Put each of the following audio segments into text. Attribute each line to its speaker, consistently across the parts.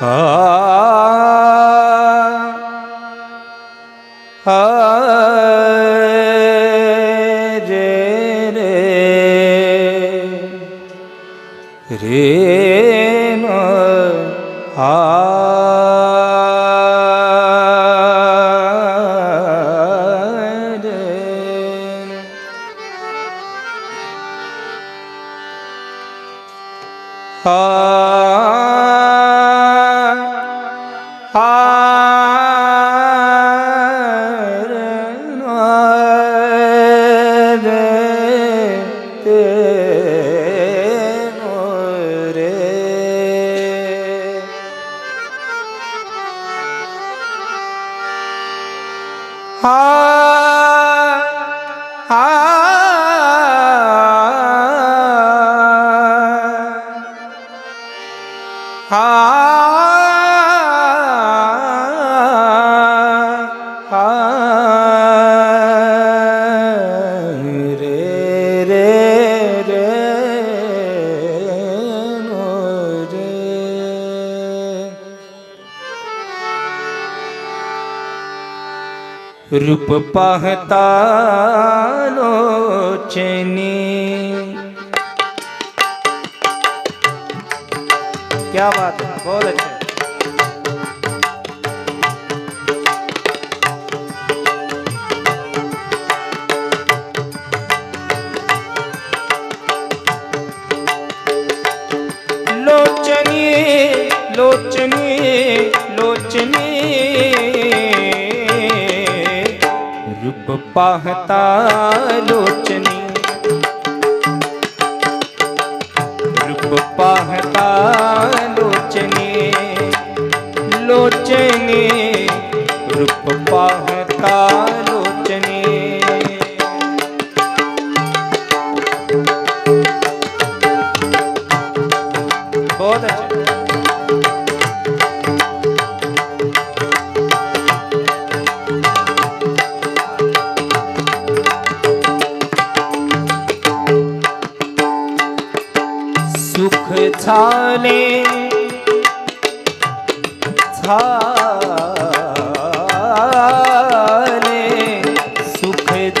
Speaker 1: रे रे रूप पाहता लोचनी क्या बात बहुत अच्छे लोचनी लोचनी रूप पाहता लोचनी ਲੋਚੇ ਨੇ ਰੂਪ ਪਾਹਤਾ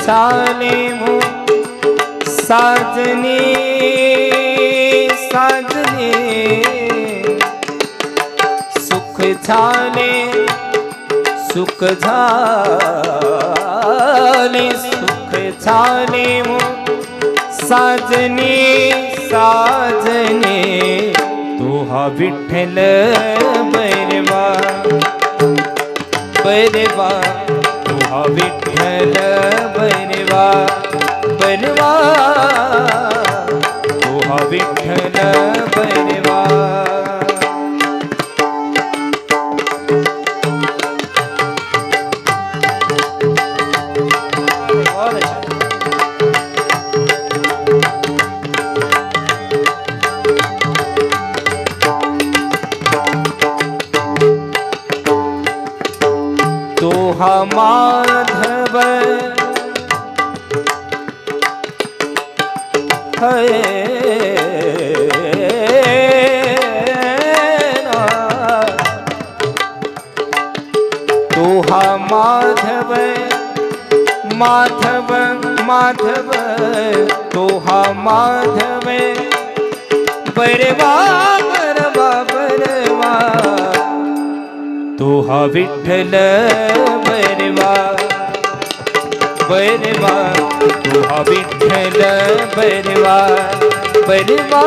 Speaker 1: सुख झाले मो साजने साजनी। सुख झाले सुख झाले सुख झाले मो साजने साजने। तो हा विठ्ठल बैरवा बैरवा। विठ्ठल बनवा बनवा. तुहा विठ्ठल बनवा. दोहा माधव है दोहा माधव माधव माधव दोहा माधव बरवा बरवा बरवा तोहा विठ्ठल बरवा बरवा तोहा विठ्ठल बरवा बरवा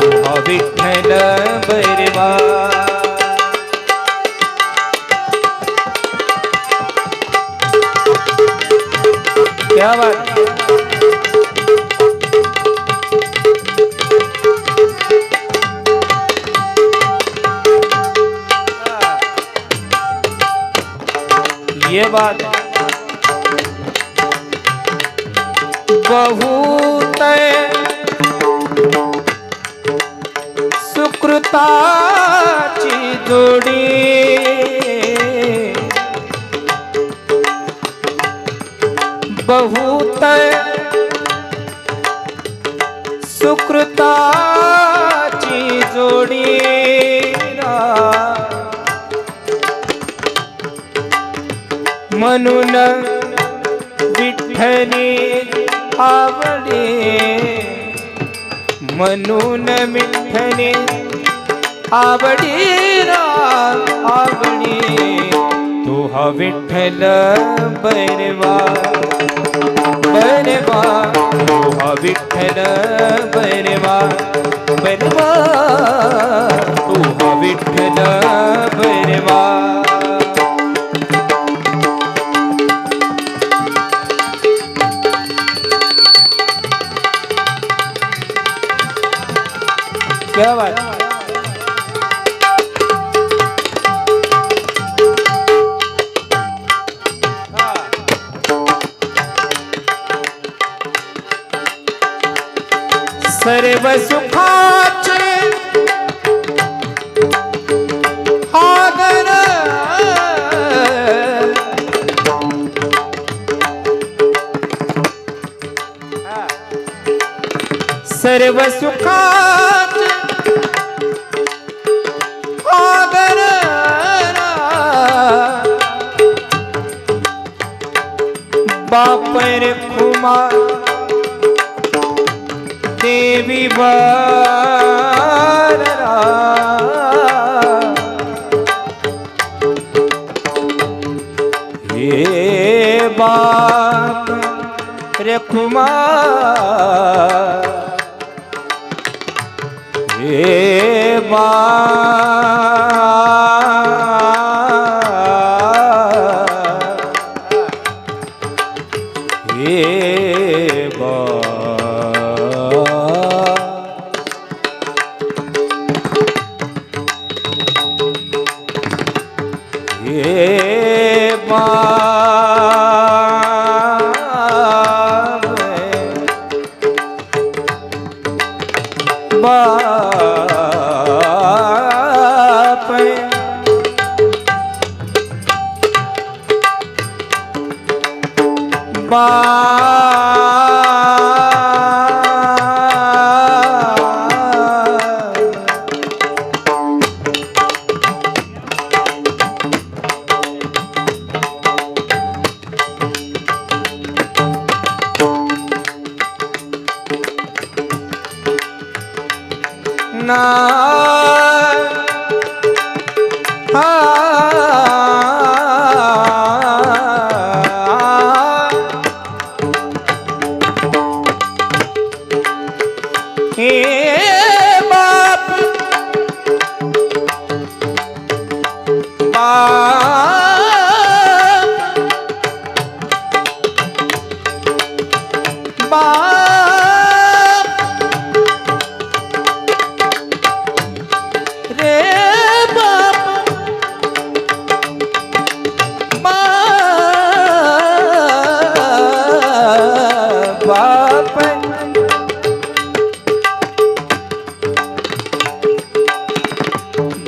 Speaker 1: तोहा विठ्ठल बरवा। क्या बात ये बात। बहुत सुकृताची जोडी। बहुत सुकृताची जोडी। म्हणून विठ्ठली आवडे म्हणून विठ्ठली आवडी आवडी तू हा विठ्ठल बरवा बरवा तू हा विठ्ठल बरवा बरवा तू हा विठ्ठल बरवा क्या बात? सर्व सुखाचे आदर सर्व सुखाचे દેવી હે બાપ રે ખુમા હે બા বাবা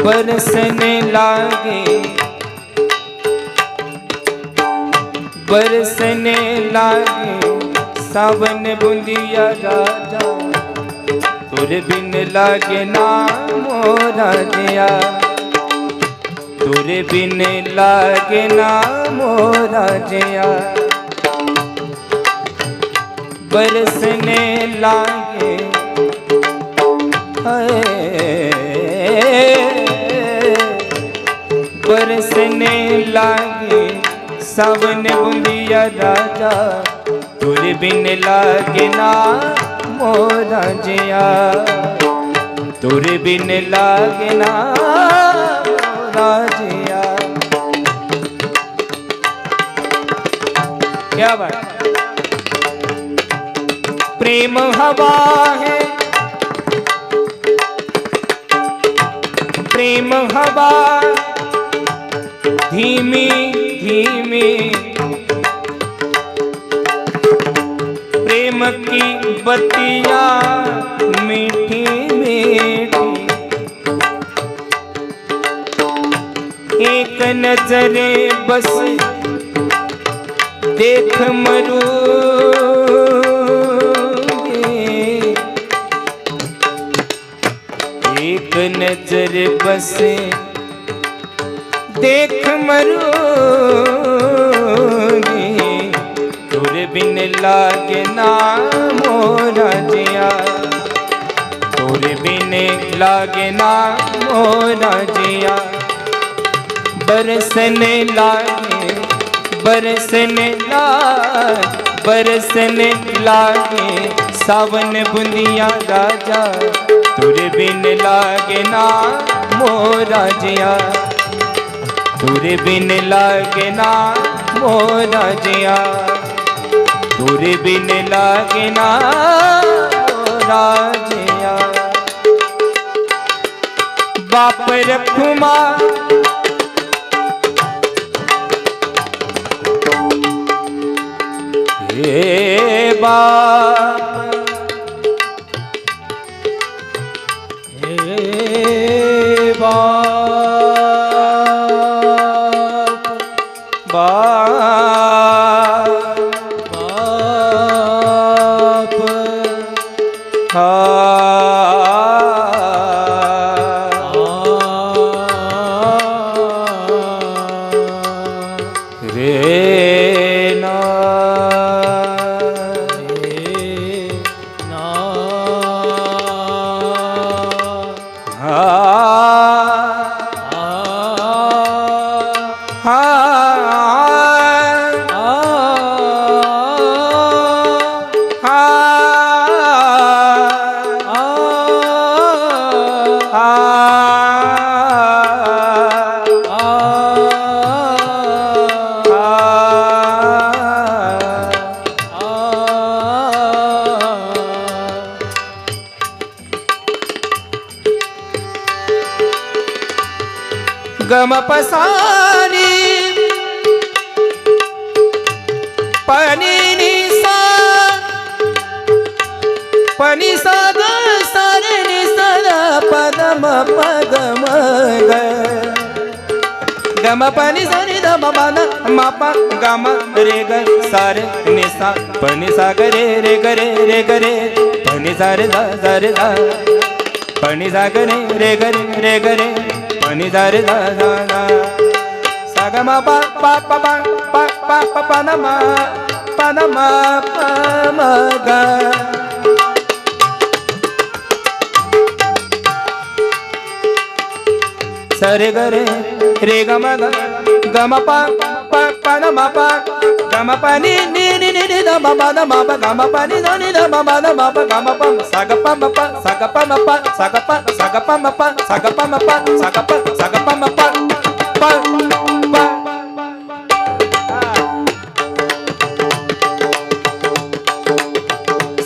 Speaker 1: बरसने लागे बरसने लागे। सावन बुंदिया राजा। तुर बिन लागे ना मोरा दिया। तुर बिन लागे ना मोरा जिया बरसने लागे। बरसने लागे सावन बुंदिया राजा। तुर बिन लागे मोरा जिया। तुर बिन लागे मोरा जिया। क्या बात प्रेम हवा है। प्रेम हवा। धीमी धीमी। की बतिया मीठी मीठी। एक नजरे बस देख मरू एक नज़र बस देख मरू बिन लगना मोरा जिया। तोर बिन लगना मोरा जिया। बरसने लागे, बरसने ला बरसने लागे, सावन बुंदिया राजा। तुर बिन लागे ना मोरा जिया। तुर बिन लागे ना मोरा जिया। ਗੁਰ ਬਿਨ ਲਾਗਿਨਾ ਰਾਜਿਆ। ਬਾਪ ਰਖੁਮਾ। ਏ ਬਾ गमपसारी पनिनी सा प गम गम पाणी सारी धमाना मापा गामा रे ग सारे निसा पणी सागरे रे गरे रे गरे पणी सारे धा सारे धा पणी सागरे रे गरे रे गरे पणी सारे धा धा धा साग मा पा पा पा पा पा पा पा पा ना मा पा ना गा. सरे गरे, रे गम गम पा पा पा नम पा, गम पा, नि नि नि नि नि दम पा दम पा, गम पा, नि दो नि दम पा दम पा, गम पा सा ग पा, म, पा सा ग पा, म, पा सा ग पा सा ग पा, म, पा सा ग पा, म, पा सा ग पा सा ग पा म पा पा पा,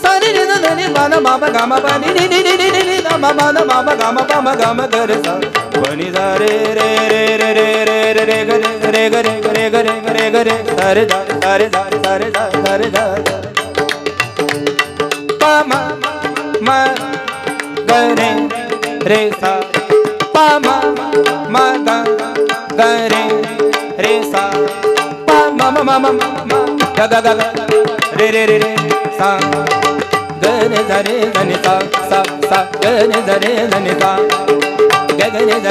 Speaker 1: सरे नि दो नि पा दम पा गम पा नि नि नि नि नि दम पा दम पा, गम पा, म, गम कर सा। रे रे रे रे रे रे रे ग रे ग रे ग रे ग रे ग रे ग रे सारे धा सारे धा सारे धा सारे धा पा मा मा ग रे रे सा पा मा मा ग ग रे रे सा पा मा मा मा मा मा ग ग ग रे रे रे रे सा ग रे ध रे ध नि सा सा सा ग Gaga gaga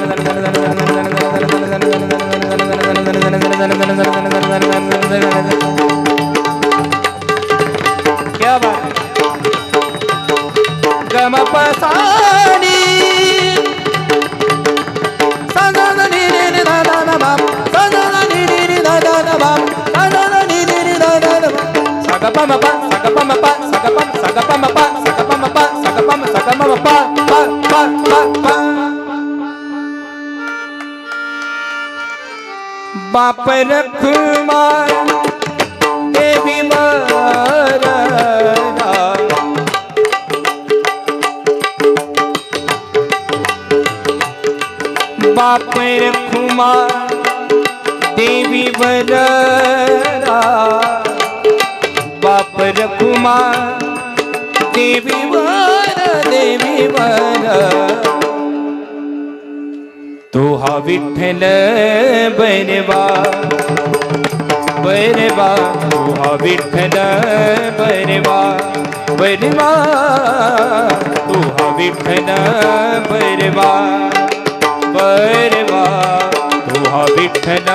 Speaker 1: बाप रखुमान देवी मरना बाप रखुमान देवी वरना बाप रखुमान देवी वर देवी वर तो हा विठ्ठल बनवा बनवा। तो हा विठ्ठल बनवा बनवा। तो हा विठ्ठल बनवा बनवा। तो हा विठ्ठल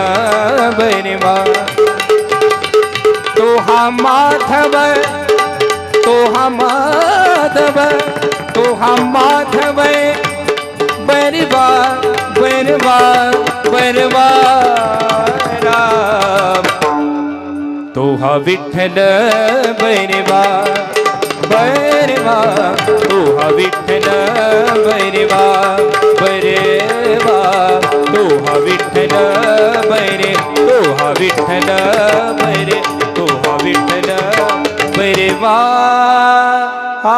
Speaker 1: बनवा। तो हा माधव तो हा माधव तो हा माधव बरवा बनवा बनवा राम। तोहा विठ्ठल बनवा बनवा तोहा विठ्ठल बनवा बरवा तोहा विठ्ठल बरे तोहा विठ्ठल बरे तोहा विठ्ठल बरवा आ